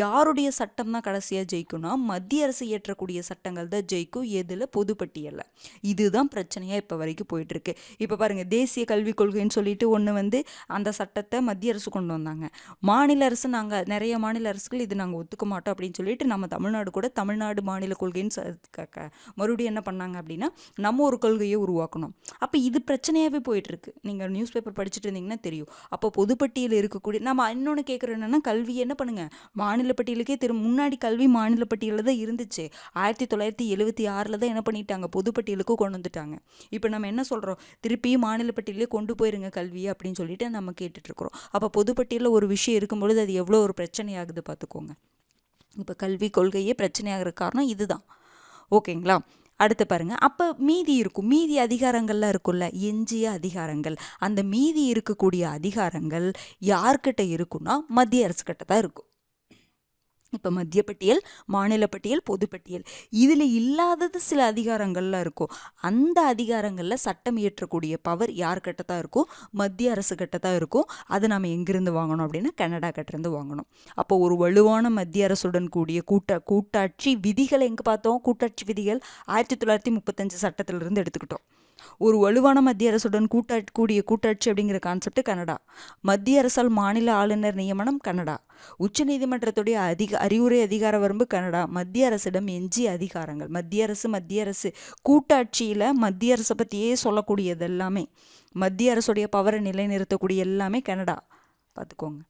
யாருடைய சட்டம் தான் கடைசியாக ஜெயிக்கும்னா மத்திய அரசு இயற்றக்கூடிய சட்டங்கள் தான் ஜெயிக்கும் எதில்? பொதுப்பட்டியலில். இதுதான் பிரச்சனையாக இப்போ வரைக்கும் போயிட்டுருக்கு. இப்போ பாருங்கள் தேசிய கல்விக் கொள்கைன்னு சொல்லிட்டு ஒன்று வந்து அந்த சட்டத்தை மத்திய அரசு கொண்டு வந்தாங்க. மாநில அரசு நாங்கள் நிறைய மாநில அரசுகள் இது நாங்கள் ஒத்துக்க மாட்டோம் அப்படின்னு சொல்லிட்டு நம்ம தமிழ்நாடு கூட தமிழ்நாடு மாநில கொள்கைன்னு மறுபடியும் என்ன பண்ணாங்க அப்படின்னா நம்ம ஒரு கொள்கையை உருவாக்கணும். அப்போ இது பிரச்சனையாகவே போயிட்டுருக்கு. நீங்கள் நியூஸ் பேப்பர் படிச்சுட்டு இருந்தீங்கன்னா தெரியும். அப்போ பொதுப்பட்டியல் இருக்கக்கூடிய நம்ம இன்னொன்று கேட்குறோம் என்னென்னா கல்வி என்ன பண்ணுங்கள் மாநில பட்டியலுக்கே திரு முன்னாடி கல்வி மாநில பட்டியலில் தான் இருந்துச்சு. ஆயிரத்தி தொள்ளாயிரத்தி எழுபத்தி ஆறில் தான் என்ன பண்ணிட்டாங்க? பொதுப்பட்டியலுக்கும் கொண்டு வந்துட்டாங்க. இப்போ நம்ம என்ன சொல்கிறோம் திருப்பியும் மாநில பட்டியலே கொண்டு போயிருங்க கல்வி அப்படின்னு சொல்லிட்டு நம்ம கேட்டுட்ருக்குறோம் அப்போ பொதுப்பட்டியலில் ஒரு விஷயம் இருக்கும்பொழுது அது எவ்வளோ ஒரு பிரச்சனையாகுது பார்த்துக்கோங்க. இப்போ கல்வி கொள்கையே பிரச்சனையாகிற காரணம் இதுதான். ஓகேங்களா? அடுத்து பாருங்க. அப்போ மீதி இருக்கும். மீதி அதிகாரங்கள்லாம் இருக்கும்ல. எஞ்சிய அதிகாரங்கள். அந்த மீதி இருக்கக்கூடிய அதிகாரங்கள் யார்கிட்ட இருக்குன்னா மத்திய அரசு கிட்ட தான் இருக்கும். இப்போ மத்திய பட்டியல் மாநில பட்டியல். பொதுப்பட்டியல் இதில் இல்லாதது சில அதிகாரங்கள்லாம் இருக்கும். அந்த அதிகாரங்களில் சட்டம் இயற்றக்கூடிய பவர் யார்கிட்ட தான் இருக்கும்? மத்திய அரசு கிட்ட தான் இருக்கும். அதை நம்ம எங்கேருந்து வாங்கணும் அப்படின்னா கனடா கிட்டேருந்து வாங்கணும். அப்போ ஒரு வலுவான மத்திய அரசுடன் கூடிய கூட்ட கூட்டாட்சி விதிகள் எங்கே பார்த்தோம்? கூட்டாட்சி விதிகள் ஆயிரத்தி தொள்ளாயிரத்தி முப்பத்தஞ்சு சட்டத்திலிருந்து எடுத்துக்கிட்டோம். ஒரு வலுவான மத்திய அரசுடன் கூட்டா கூடிய கூட்டாட்சி அப்படிங்கிற கான்செப்ட் கனடா. மத்திய அரசால் மாநில ஆளுநர் நியமனம் கனடா. உச்சநீதிமன்றத்துடைய அதிக அறிவுரை அதிகார வரம்பு கனடா. மத்திய அரசிடம் எஞ்சிய அதிகாரங்கள். மத்திய அரசு மத்திய அரசு கூட்டாட்சியில் மத்திய அரசை பற்றியே சொல்லக்கூடியது எல்லாமே மத்திய அரசுடைய பவரை நிலைநிறுத்தக்கூடிய எல்லாமே கனடா. பார்த்துக்கோங்க.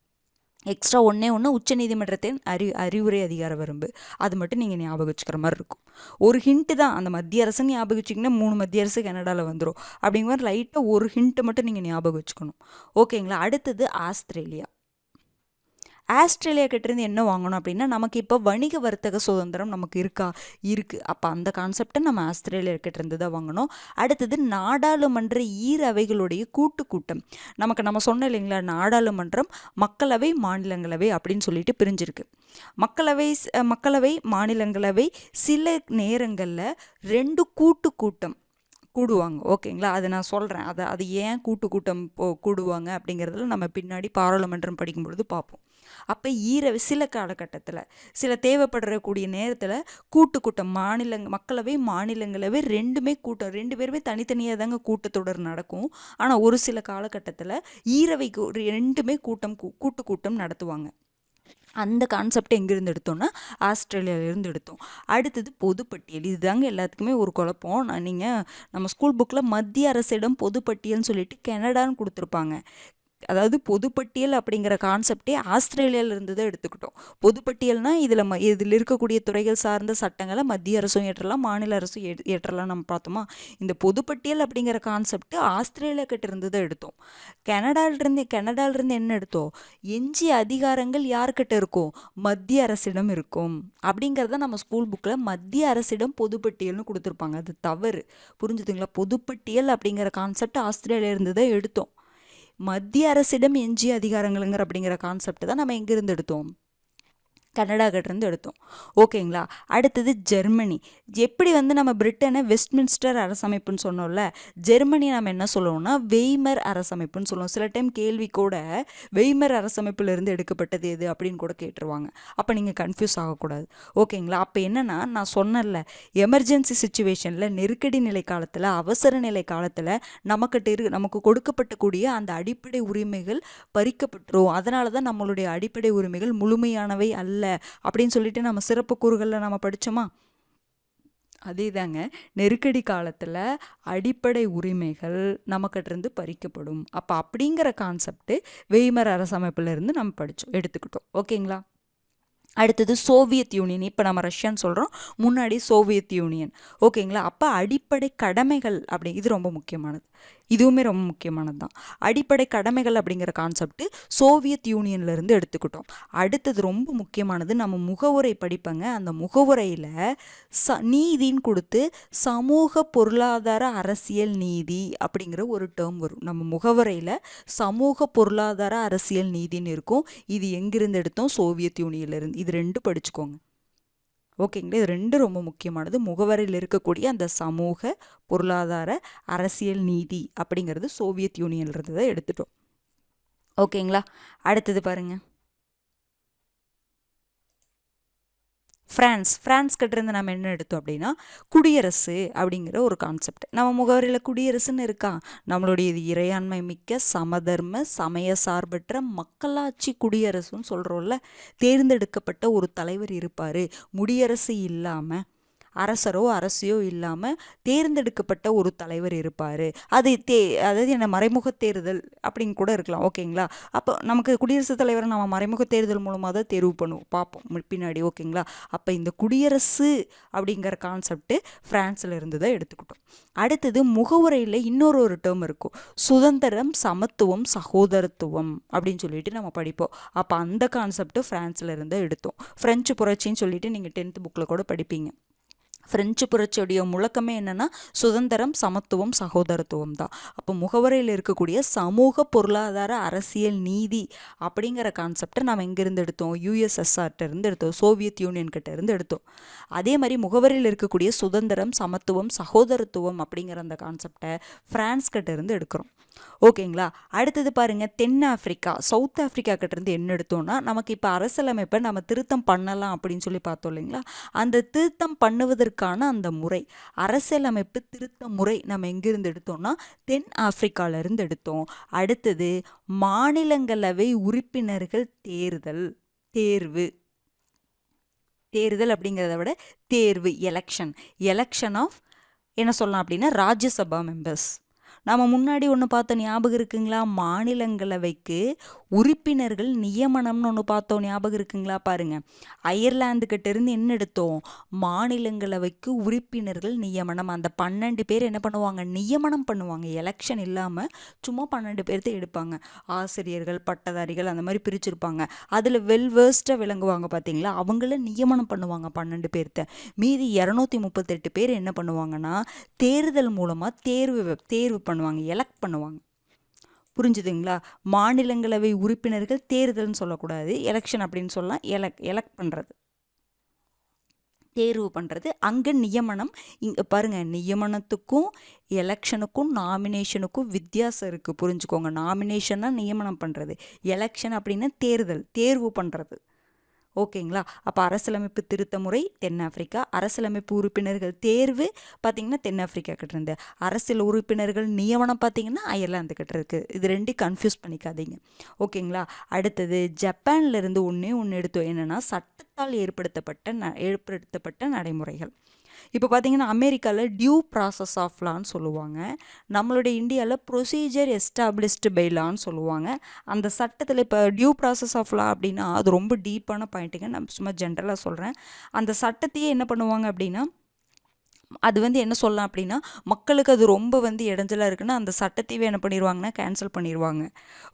எக்ஸ்ட்ரா ஒன்றே ஒன்று உச்சநீதிமன்றத்தின் அறி அறிவுரை அதிகார வரம்பு. அது மட்டும் நீங்கள் ஞாபகம் வச்சுக்கிற மாதிரி இருக்கும். ஒரு ஹிண்ட்டு தான். அந்த மத்திய அரசுன்னு ஞாபகம் வச்சிங்கன்னா மூணு மத்திய அரசு கனடாவில் வந்துடும் அப்படிங்கிற மாதிரி லைட்டாக ஒரு ஹிண்ட்டை மட்டும் நீங்கள் ஞாபகம் வச்சுக்கணும். ஓகேங்களா அடுத்தது ஆஸ்திரேலியா. ஆஸ்திரேலியா கிட்டேருந்து என்ன வாங்கணும் அப்படின்னா நமக்கு இப்போ வணிக வர்த்தக சுதந்திரம் நமக்கு இருக்கா? இருக்குது அப்போ அந்த கான்செப்டை நம்ம ஆஸ்திரேலியா கிட்டேருந்து தான் வாங்கணும். அடுத்தது நாடாளுமன்ற ஈரவைகளுடைய கூட்டு கூட்டம் நமக்கு நம்ம சொன்னோம் இல்லைங்களா நாடாளுமன்றம் மக்களவை மாநிலங்களவை அப்படின்னு சொல்லிட்டு பிரிஞ்சிருக்கு. மக்களவை மக்களவை மாநிலங்களவை சில நேரங்களில் ரெண்டு கூட்டு கூட்டம் கூடுவாங்க. ஓகேங்களா? அதை நான் சொல்கிறேன் அதை அது ஏன் கூட்டு கூட்டம் போ கூடுவாங்க அப்படிங்கிறதுல நம்ம பின்னாடி பாராளுமன்றம் படிக்கும்பொழுது பார்ப்போம். அப்போ ஈர சில காலகட்டத்தில் சில தேவைப்படக்கூடிய நேரத்தில் கூட்டு கூட்டம் மாநிலங்க மக்களவை மாநிலங்களவை ரெண்டுமே கூட்டம் ரெண்டு பேருமே தனித்தனியாக தாங்க கூட்டத்தொடர் நடக்கும். ஆனால் ஒரு சில காலகட்டத்தில் ஈரவைக்கு ரெண்டுமே கூட்டம் கூட்டு கூட்டம் நடத்துவாங்க. அந்த கான்செப்ட் எங்கேருந்து எடுத்தோம்னா ஆஸ்திரேலியாவிலேருந்து எடுத்தோம். அடுத்தது பொதுப்பட்டியல். இதுதாங்க எல்லாத்துக்குமே ஒரு குழப்பம். நான் நீங்கள் நம்ம ஸ்கூல் புக்கில் மத்திய அரசிடம் பொதுப்பட்டியல்னு சொல்லிட்டு கனடான்னு கொடுத்துருப்பாங்க. அதாவது பொதுப்பட்டியல் அப்படிங்கிற கான்செப்டே ஆஸ்திரேலியாவிலிருந்து தான் எடுத்துக்கிட்டோம். பொதுப்பட்டியல்னால் இதில் ம இதில் இருக்கக்கூடிய துறைகள் சார்ந்த சட்டங்களை மத்திய அரசும் ஏற்றலாம் மாநில அரசும் ஏற்றலாம் நம்ம பார்த்தோமா? இந்த பொதுப்பட்டியல் அப்படிங்கிற கான்செப்ட் ஆஸ்திரேலியா கிட்ட இருந்து தான் எடுத்தோம் கனடாலிருந்து கனடாலிருந்து என்ன எடுத்தோம்? எஞ்சிய அதிகாரங்கள் யார்கிட்ட இருக்கும்? மத்திய அரசிடம் இருக்கும். அப்படிங்கிறத நம்ம ஸ்கூல் புக்கில் மத்திய அரசிடம் பொதுப்பட்டியல்னு கொடுத்துருப்பாங்க. அது தவறு. புரிஞ்சுதுங்களா? பொதுப்பட்டியல் அப்படிங்கிற கான்செப்ட் ஆஸ்திரேலியா இருந்து தான் எடுத்தோம். மத்திய அரசிடம் எஞ்சிய அதிகாரங்களுங்கிற அப்படிங்கிற கான்செப்ட் தான் நம்ம எங்கேருந்து எடுத்தோம்? கனடாகிட்டேருந்து எடுத்தோம். ஓகேங்களா? அடுத்தது ஜெர்மனி. எப்படி வந்து நம்ம பிரிட்டனை வெஸ்ட்மின்ஸ்டர் அரசமைப்புன்னு சொன்னோம்ல ஜெர்மனி நம்ம என்ன சொல்லுவோம்னா வெய்மர் அரசமைப்புன்னு சொல்லுவோம். சில டைம் கேள்வி கூட வெய்மர் அரசமைப்பிலிருந்து எடுக்கப்பட்டது எது அப்படின்னு கூட கேட்டுருவாங்க. அப்போ நீங்கள் கன்ஃபியூஸ் ஆகக்கூடாது. ஓகேங்களா? அப்போ என்னென்னா நான் சொன்னல எமர்ஜென்சி சுச்சுவேஷனில் நெருக்கடி நிலை காலத்தில் அவசர நிலை காலத்தில் நமக்கிட்ட இரு நமக்கு கொடுக்கப்பட்டக்கூடிய அந்த அடிப்படை உரிமைகள் பறிக்கப்பட்டுரும். அதனால தான் நம்மளுடைய அடிப்படை உரிமைகள் முழுமையானவை அல்ல. அப்படின்னு சொல்லிட்டு நம்ம சிறப்பு கூறுகளில் நம்ம படித்தோமா அதே தாங்க நெருக்கடி காலத்தில் அடிப்படை உரிமைகள் நமக்கிட்டிருந்து பறிக்கப்படும். அப்போ அப்படிங்கிற கான்செப்ட்டு வெய்மர் அரசமைப்பிலிருந்து நம்ம படித்தோம் எடுத்துக்கிட்டோம். ஓகேங்களா? அடுத்தது சோவியத் யூனியன். இப்போ நம்ம ரஷ்யான்னு சொல்கிறோம் முன்னாடி சோவியத் யூனியன். ஓகேங்களா? அப்போ அடிப்படை கடமைகள் அப்படி இது ரொம்ப முக்கியமானது. இதுவுமே ரொம்ப முக்கியமானது தான் அடிப்படை கடமைகள் அப்படிங்கிற கான்செப்ட் சோவியத் யூனியன்லேருந்து எடுத்துக்கிட்டோம். அடுத்தது ரொம்ப முக்கியமானது நம்ம முகவுரை படிப்பங்க. அந்த முகவுரையில் ச நீதின்னு கொடுத்து சமூக பொருளாதார அரசியல் நீதி அப்படிங்கிற ஒரு டேர்ம் வரும். நம்ம முகவுரையில் சமூக பொருளாதார அரசியல் நீதின்னு இருக்கும். இது எங்கிருந்து எடுத்தோம்? சோவியத் யூனியன்லேருந்து இது ரெண்டு படிச்சுக்கோங்க. ஓகேங்களா? இது ரெண்டும் ரொம்ப முக்கியமானது. முகவரியில் இருக்கக்கூடிய அந்த சமூக பொருளாதார அரசியல் நீதி அப்படிங்கிறது சோவியத் யூனியன்லேருந்து தான் எடுத்துட்டோம். ஓகேங்களா? அடுத்தது பாருங்கள் ஃப்ரான்ஸ் ஃப்ரான்ஸ் கிட்டேருந்து நம்ம என்ன எடுத்தோம் அப்படின்னா குடியரசு அப்படிங்கிற ஒரு கான்செப்ட் நம்ம முகவரியில் குடியரசுன்னு இருக்கா? நம்மளுடைய இது இறையாண்மை மிக்க சமதர்ம சமய சார்பற்ற மக்களாட்சி குடியரசுன்னு சொல்கிறோம்ல தேர்ந்தெடுக்கப்பட்ட ஒரு தலைவர் இருப்பார். முடியரசு இல்லாமல் அரசரோ அரசியோ இல்லாமல் தேர்ந்தெடுக்கப்பட்ட ஒரு தலைவர் இருப்பார். அது தே அதாவது என்ன மறைமுக தேர்தல் அப்படின்னு கூட இருக்கலாம் ஓகேங்களா? அப்போ நமக்கு குடியரசுத் தலைவரை நம்ம மறைமுக தேர்தல் மூலமாக தான் தேர்வு பண்ணுவோம் பார்ப்போம் பின்னாடி ஓகேங்களா? அப்போ இந்த குடியரசு அப்படிங்கிற கான்செப்ட்டு ஃப்ரான்ஸில் இருந்து தான் எடுத்துக்கிட்டோம். அடுத்தது முகவுரையில் இன்னொரு ஒரு டேர்ம் இருக்கும். சுதந்திரம் சமத்துவம் சகோதரத்துவம் அப்படின்னு சொல்லிட்டு நம்ம படிப்போம். அப்போ அந்த கான்செப்ட்டு ஃப்ரான்ஸில் இருந்து எடுத்தோம். ஃப்ரெஞ்சு புரட்சின்னு சொல்லிட்டு நீங்கள் டென்த்து புக்கில் கூட படிப்பீங்க. ஃப்ரெஞ்சு புரட்சியுடைய முழக்கமே என்னென்னா சுதந்திரம் சமத்துவம் சகோதரத்துவம் தான் அப்போ முகவரையில் இருக்கக்கூடிய சமூக பொருளாதார அரசியல் நீதி அப்படிங்கிற கான்செப்டை நம்ம எங்கேருந்து எடுத்தோம்? யூஎஸ்எஸ்ஆர்ட்ட இருந்து எடுத்தோம். சோவியத் யூனியன் கிட்ட இருந்து எடுத்தோம். அதே மாதிரி முகவரியில் இருக்கக்கூடிய சுதந்திரம் சமத்துவம் சகோதரத்துவம் அப்படிங்கிற அந்த கான்செப்டை ஃப்ரான்ஸ்கிட்ட இருந்து எடுக்கிறோம். ஓகேங்களா? அடுத்தது பாருங்க தென்னாப்பிரிக்கா. சவுத் ஆஃப்ரிக்கா கிட்டேருந்து என்ன எடுத்தோம்னா நமக்கு இப்போ அரசியலமைப்பை நம்ம திருத்தம் பண்ணலாம் அப்படின்னு சொல்லி பார்த்தோம் இல்லைங்களா? அந்த திருத்தம் பண்ணுவதற்கான அந்த முறை அரசியலமைப்பு திருத்த முறை நம்ம எங்கேருந்து எடுத்தோம்னா தென் ஆப்பிரிக்காவிலேருந்து எடுத்தோம். அடுத்தது மாநிலங்களவை உறுப்பினர்கள் தேர்தல் தேர்வு. தேர்தல் அப்படிங்கிறத விட தேர்வு எலெக்ஷன் எலெக்ஷன் ஆஃப் என்ன சொல்லலாம் அப்படின்னா ராஜ்யசபா மெம்பர்ஸ் நம்ம முன்னாடி ஒன்று பார்த்த ஞாபகம் இருக்குங்களா? மாநிலங்களவைக்கு உறுப்பினர்கள் நியமனம்னு ஒன்று பார்த்தோம். ஞாபகம் இருக்குங்களா? பாருங்கள் அயர்லாந்து இருந்து என்ன எடுத்தோம்? மாநிலங்களவைக்கு உறுப்பினர்கள் நியமனம். அந்த பன்னெண்டு பேர் என்ன பண்ணுவாங்க? நியமனம் பண்ணுவாங்க. எலெக்ஷன் இல்லாமல் சும்மா பன்னெண்டு பேர்த்த எடுப்பாங்க. ஆசிரியர்கள் பட்டதாரிகள் அந்த மாதிரி பிரிச்சிருப்பாங்க. அதில் வெல் வேர்ஸ்டாக விளங்குவாங்க பார்த்தீங்களா அவங்கள நியமனம் பண்ணுவாங்க பன்னெண்டு பேர்த்த. மீதி இரநூத்தி முப்பத்தெட்டு பேர் என்ன பண்ணுவாங்கன்னா தேர்தல் மூலமாக தேர்வு தேர்வு பண்ணுவாங்க பண்ணுவாங்க எலெக்ட் பண்ணுவாங்க. புரிஞ்சுதுங்களா? மாநிலங்களவை உறுப்பினர்கள் தேர்தல்னு சொல்லக்கூடாது எலெக்ஷன் அப்படின்னு சொல்லலாம் எலக் எலெக்ட் பண்ணுறது தேர்வு பண்ணுறது அங்கே நியமனம் இங்கே பாருங்கள் நியமனத்துக்கும் எலெக்ஷனுக்கும் நாமினேஷனுக்கும் வித்தியாசம் இருக்குது புரிஞ்சுக்கோங்க நாமினேஷன்னா நியமனம் பண்ணுறது எலெக்ஷன் அப்படின்னா தேர்தல் தேர்வு பண்ணுறது ஓகேங்களா? அப்போ அரசியலமைப்பு திருத்த முறை தென்னாப்பிரிக்கா. அரசியலமைப்பு உறுப்பினர்கள் தேர்வு பார்த்திங்கன்னா தென்னாப்பிரிக்கா கிட்ட இருந்து. அரசியல் உறுப்பினர்கள் நியமனம் பார்த்திங்கன்னா அயர்லாந்து கிட்ட இருக்குது இது ரெண்டும் கன்ஃபியூஸ் பண்ணிக்காதீங்க. ஓகேங்களா? அடுத்தது ஜப்பான்லேருந்து ஒன்றே ஒன்று எடுத்தோம். என்னென்னா சட்டத்தால் ஏற்படுத்தப்பட்ட ந ஏற்படுத்தப்பட்ட நடைமுறைகள். இப்போ பார்த்தீங்கன்னா அமெரிக்காவில் டியூ ப்ராசஸ் ஆஃப் லான்னு சொல்லுவாங்க. நம்மளுடைய இந்தியாவில் ப்ரொசீஜர் எஸ்டாப்ளிஷ்டு பை லான்னு சொல்லுவாங்க. அந்த சட்டத்தில் இப்போ டியூ ப்ராசஸ் ஆஃப் லா அப்படின்னா அது ரொம்ப டீப்பான பாயிண்ட்டுங்க நான் சும்மா ஜென்ரலாக சொல்கிறேன் அந்த சட்டத்தையே என்ன பண்ணுவாங்க அப்படின்னா அது வந்து என்ன சொல்லலாம் அப்படின்னா மக்களுக்கு அது ரொம்ப வந்து இடைஞ்சலாக இருக்குன்னா அந்த சட்டத்தையே என்ன பண்ணிடுவாங்கன்னா கேன்சல் பண்ணிடுவாங்க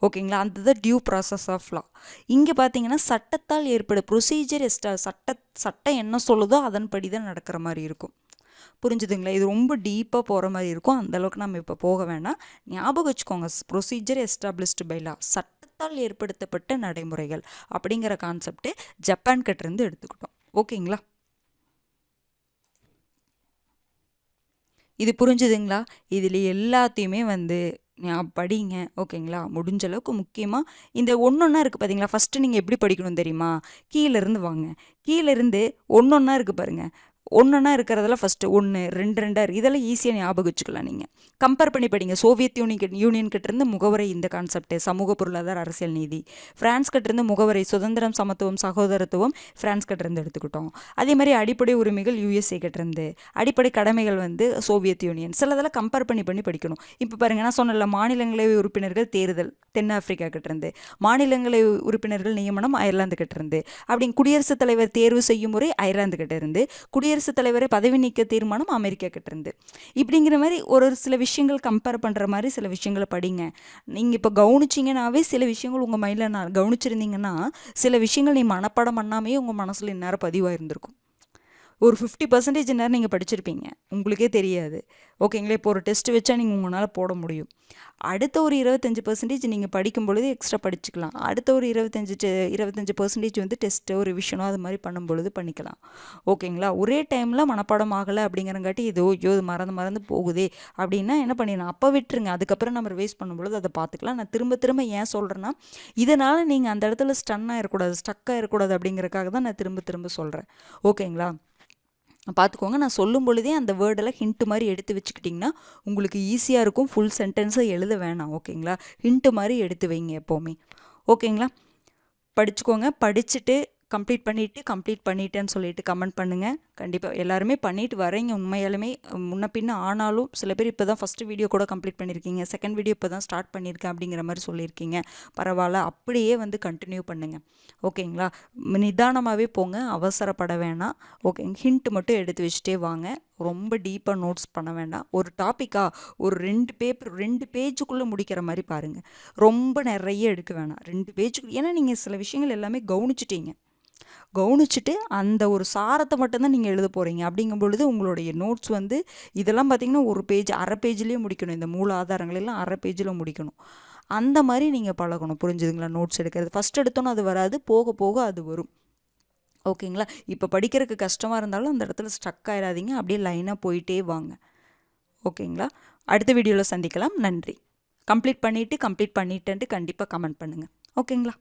ஓகேங்களா? அந்த தான் டியூ ப்ராசஸ் ஆஃப் லா இங்கே பார்த்தீங்கன்னா சட்டத்தால் ஏற்படும் ப்ரொசீஜர் எஸ்டா சட்ட சட்டம் என்ன சொல்லுதோ அதன்படி தான் நடக்கிற மாதிரி இருக்கும். புரிஞ்சுதுங்களா? இது ரொம்ப டீப்பாக போகிற மாதிரி இருக்கும். அந்தளவுக்கு நம்ம இப்போ போக வேணாம். ஞாபகம் வச்சுக்கோங்க ப்ரொசீஜர் எஸ்டாப்ளிஷ்டு பை லா சட்டத்தால் ஏற்படுத்தப்பட்ட நடைமுறைகள் அப்படிங்கிற கான்செப்ட்டு ஜப்பான் கிட்டேருந்து எடுத்துக்கிட்டோம். ஓகேங்களா? இது புரிஞ்சுதுங்களா? இதில் எல்லாத்தையுமே வந்து நான் படிங்க ஓகேங்களா? முடிஞ்ச அளவுக்கு முக்கியமாக இந்த ஒன்று ஒன்றா இருக்குது பார்த்தீங்களா ஃபஸ்ட்டு நீங்கள் எப்படி படிக்கணும் தெரியுமா? கீழேருந்து வாங்க. கீழேருந்து ஒன்றொன்னா இருக்குது பாருங்கள் ஒன்றுனா இருக்கிறதுல ஃபஸ்ட்டு ஒன்று ரெண்டு ரெண்டாக இதெல்லாம் ஈஸியாக ஞாபகம் வச்சுக்கலாம் நீங்கள் கம்பேர் பண்ணி படிங்க. சோவியத் யூனியன் யூனியன் கிட்டேருந்து முகவரை இந்த கான்செப்ட் சமூக பொருளாதார அரசியல் நீதி. ஃப்ரான்ஸ் கிட்டேருந்து முகவரை சுதந்திரம் சமத்துவம் சகோதரத்துவம் ஃப்ரான்ஸ் கிட்டேருந்து எடுத்துக்கிட்டோம். அதே மாதிரி அடிப்படை உரிமைகள் யூஎஸ்ஏ கிட்டேருந்து அடிப்படை கடமைகள் வந்து சோவியத் யூனியன் சிலதெல்லாம் கம்பேர் பண்ணி பண்ணி படிக்கணும். இப்போ பாருங்க நான் சொன்னல மாநிலங்களவை உறுப்பினர்கள் தேர்தல் தென்னாப்பிரிக்கா கிட்டேருந்து மாநிலங்களவை உறுப்பினர்கள் நியமனம் அயர்லாந்து கிட்டேருந்து அப்படிங்க குடியரசுத் தலைவர் தேர்வு செய்யும் முறை அயர்லாந்து கிட்டேருந்து குடியரசு குடியரசுத் தலைவரை பதவி நீக்க தீர்மானம் அமெரிக்கா கிட்டேருந்து இப்படிங்கிற மாதிரி ஒரு ஒரு சில விஷயங்கள் கம்பேர் பண்ணுற மாதிரி சில விஷயங்களை படிங்க. நீங்கள் இப்போ கவனிச்சிங்கனாவே சில விஷயங்கள் உங்கள் மைண்டில் நான் கவனிச்சிருந்தீங்கன்னா சில விஷயங்கள் நீ மனப்பாடம் பண்ணாமே உங்கள் மனசில் இந்நேரம் பதிவாக இருந்திருக்கும் ஒரு ஃபிஃப்டி பர்சன்டேஜ் நேரம் நீங்கள் படிச்சிருப்பீங்க. உங்களுக்கே தெரியாது. ஓகேங்களா? இப்போ ஒரு டெஸ்ட் வச்சா நீங்கள் உங்களால் போட முடியும். அடுத்த ஒரு இருபத்தஞ்சி பர்சன்டேஜ் நீங்கள் படிக்கும் பொழுது எக்ஸ்ட்ரா படிச்சுக்கலாம். அடுத்த ஒரு இருபத்தஞ்சி இருபத்தஞ்சி பர்சன்டேஜ் வந்து டெஸ்ட்டு ஒரு விஷயம் அது மாதிரி பண்ணும் பொழுது பண்ணிக்கலாம். ஓகேங்களா? ஒரே டைமில் மனப்பாடம் ஆகலை அப்படிங்கிறங்காட்டி இதோ ஐயோ இது மறந்து மறந்து போகுதே அப்படின்னா என்ன பண்ணிடலாம்? அப்போ விட்டுருங்க. அதுக்கப்புறம் நம்ம ரிவைஸ் பண்ணும்பொழுது அதை பார்த்துக்கலாம். நான் திரும்ப திரும்ப ஏன் சொல்கிறேன்னா இதனால் நீங்கள் அந்த இடத்துல ஸ்டன் ஆகிடக்கூடாது ஸ்டக் இருக்கக்கூடாது அப்படிங்கிறக்காக தான் நான் திரும்ப திரும்ப சொல்கிறேன் ஓகேங்களா? பார்த்துக்கோங்க. நான் சொல்லும் பொழுதே அந்த வேர்டெல்லாம் ஹிண்ட்டு மாதிரி எடுத்து வச்சுக்கிட்டிங்கன்னா உங்களுக்கு ஈஸியாக இருக்கும். ஃபுல் சென்டென்ஸை எழுத வேணாம். ஓகேங்களா ஹிண்ட்டு மாதிரி எடுத்து வைங்க எப்போவுமே. ஓகேங்களா படிச்சுக்கோங்க. படிச்சுட்டு கம்ப்ளீட் பண்ணிவிட்டு கம்ப்ளீட் பண்ணிட்டேன்னு சொல்லிட்டு கமெண்ட் பண்ணுங்கள் கண்டிப்பாக எல்லாருமே பண்ணிட்டு வரீங்க உண்மையாலுமே. முன்ன பின்ன ஆனாலும் சில பேர் இப்போ தான் ஃபஸ்ட்டு வீடியோ கூட கம்ப்ளீட் பண்ணியிருக்கீங்க செகண்ட் வீடியோ இப்போ தான் ஸ்டார்ட் பண்ணியிருக்கேன் அப்படிங்கிற மாதிரி சொல்லியிருக்கீங்க. பரவாயில்ல அப்படியே வந்து கண்டினியூ பண்ணுங்கள் ஓகேங்களா? நிதானமாகவே போங்க அவசரப்பட வேணாம். ஓகே ஹிண்ட் மட்டும் எடுத்து வச்சுட்டே வாங்க. ரொம்ப டீப்பாக நோட்ஸ் பண்ண வேண்டாம். ஒரு டாப்பிக்காக ஒரு ரெண்டு பேப்பர் ரெண்டு பேஜுக்குள்ளே முடிக்கிற மாதிரி பாருங்கள் ரொம்ப நிறைய எடுக்க வேணாம். ரெண்டு பேஜுக்கு ஏன்னா நீங்கள் சில விஷயங்கள் எல்லாமே கவனிச்சிட்டீங்க. கவனிச்சுட்டு அந்த ஒரு சாரத்தை மட்டும்தான் நீங்கள் எழுத போகிறீங்க அப்படிங்கும் பொழுது உங்களுடைய நோட்ஸ் வந்து இதெல்லாம் பார்த்திங்கன்னா ஒரு பேஜ் அரை பேஜ்லேயே முடிக்கணும். இந்த மூல ஆதாரங்களெல்லாம் அரை பேஜில் முடிக்கணும். அந்த மாதிரி நீங்கள் பழகணும். புரிஞ்சுதுங்களா? நோட்ஸ் எடுக்கிறது. ஃபஸ்ட் எடுத்தோன்னே அது வராது. போக போக அது வரும். ஓகேங்களா? இப்போ படிக்கிறதுக்கு கஷ்டமாக இருந்தாலும் அந்த இடத்துல ஸ்டக் ஆயிடாதீங்க அப்படியே லைனாக போயிட்டே வாங்க. ஓகேங்களா? அடுத்த வீடியோவில் சந்திக்கலாம். நன்றி. கம்ப்ளீட் பண்ணிவிட்டு கம்ப்ளீட் பண்ணிட்டேன்ட்டு கண்டிப்பாக கமெண்ட் பண்ணுங்கள் ஓகேங்களா?